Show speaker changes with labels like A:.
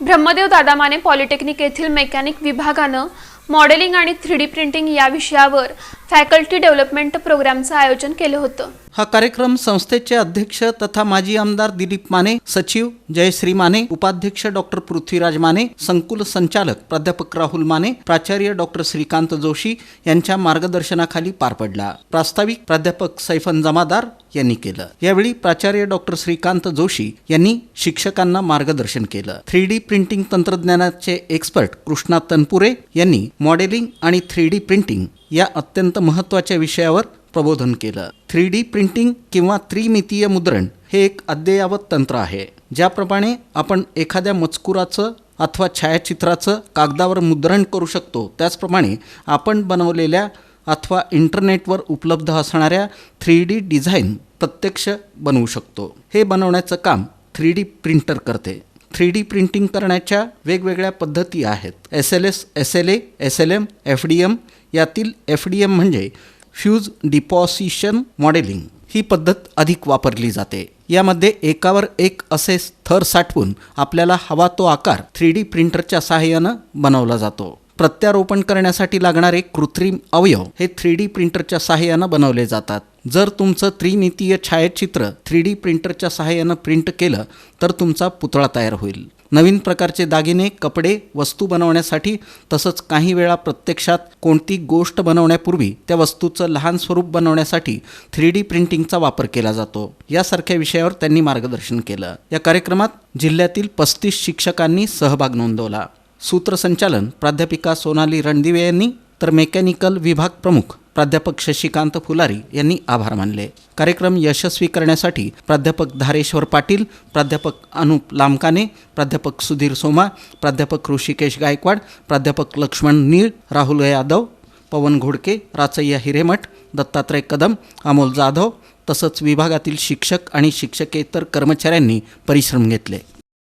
A: Brahmadev Dada Mane polytechnic येथील mechanic विभागानं modelling आणि थ्री डी प्रिंटिंग या विषयावर फॅकल्टी डेव्हलपमेंट प्रोग्रामचं आयोजन केलं होतं.
B: हा कार्यक्रम संस्थेचे अध्यक्ष तथा माजी आमदार दिलीप माने सचिव जयश्री माने उपाध्यक्ष डॉक्टर पृथ्वीराज माने संकुल संचालक प्राध्यापक राहुल माने प्राचार्य डॉक्टर श्रीकांत जोशी यांच्या मार्गदर्शनाखाली पार पडला. प्रास्ताविक प्राध्यापक सैफन जमादार यांनी केलं. यावेळी प्राचार्य डॉक्टर श्रीकांत जोशी यांनी शिक्षकांना मार्गदर्शन केलं. थ्री डी प्रिंटिंग तंत्रज्ञानाचे एक्सपर्ट कृष्णा तनपुरे यांनी मॉडेलिंग आणि थ्री डी प्रिंटिंग या अत्यंत महत्त्वाच्या विषयावर प्रबोधन केलं. थ्री डी प्रिंटिंग किंवा त्रिमितीय मुद्रण हे एक अद्ययावत तंत्र आहे ज्याप्रमाणे आपण एखाद्या मजकुराचं अथवा छायाचित्राचं कागदावर मुद्रण करू शकतो. त्याचप्रमाणे आपण बनवलेल्या अथवा इंटरनेटवर उपलब्ध असणाऱ्या थ्री डी डिझाईन प्रत्यक्ष बनवू शकतो. हे बनवण्याचं काम थ्री डी प्रिंटर करते. थ्री डी प्रिंटिंग करण्याच्या वेगवेगळ्या पद्धती आहेत. S L S S L A S L M F D M यातील एफ डी एम म्हणजे फ्यूज डिपॉसिशन मॉडेलिंग. ही पद्धत अधिक वापरली जाते. यामध्ये एकावर एक असे थर साठवून आपल्याला हवा तो आकार थ्री डी प्रिंटरच्या सहाय्यानं बनवला जातो. प्रत्यारोपण करण्यासाठी लागणारे कृत्रिम अवयव हे थ्री डी प्रिंटरच्या सहाय्यानं बनवले जातात. जर तुमचं त्रिमितीय छायाचित्र थ्री डी प्रिंटरच्या सहाय्यानं प्रिंट केलं तर तुमचा पुतळा तयार होईल. नवीन प्रकारचे दागिने कपडे वस्तू बनवण्यासाठी तसंच काही वेळा प्रत्यक्षात कोणती गोष्ट बनवण्यापूर्वी त्या वस्तूचं लहान स्वरूप बनवण्यासाठी थ्री डी प्रिंटिंगचा वापर केला जातो. यासारख्या विषयावर त्यांनी मार्गदर्शन केलं. या कार्यक्रमात जिल्ह्यातील पस्तीस शिक्षकांनी सहभाग नोंदवला. सूत्रसंचालन प्राध्यापिका सोनाली रणदिवे यांनी तर मेकॅनिकल विभाग प्रमुख प्राध्यापक शशिकांत फुलारी यांनी आभार मानले. कार्यक्रम यशस्वी करण्यासाठी प्राध्यापक धारेश्वर पाटील प्राध्यापक अनुप लामकाने प्राध्यापक सुधीर सोमा प्राध्यापक ऋषिकेश गायकवाड प्राध्यापक लक्ष्मण नीळ राहुल यादव पवन घोडके राचय्या हिरेमठ दत्तात्रय कदम अमोल जाधव तसंच विभागातील शिक्षक आणि शिक्षकेतर कर्मचाऱ्यांनी परिश्रम घेतले.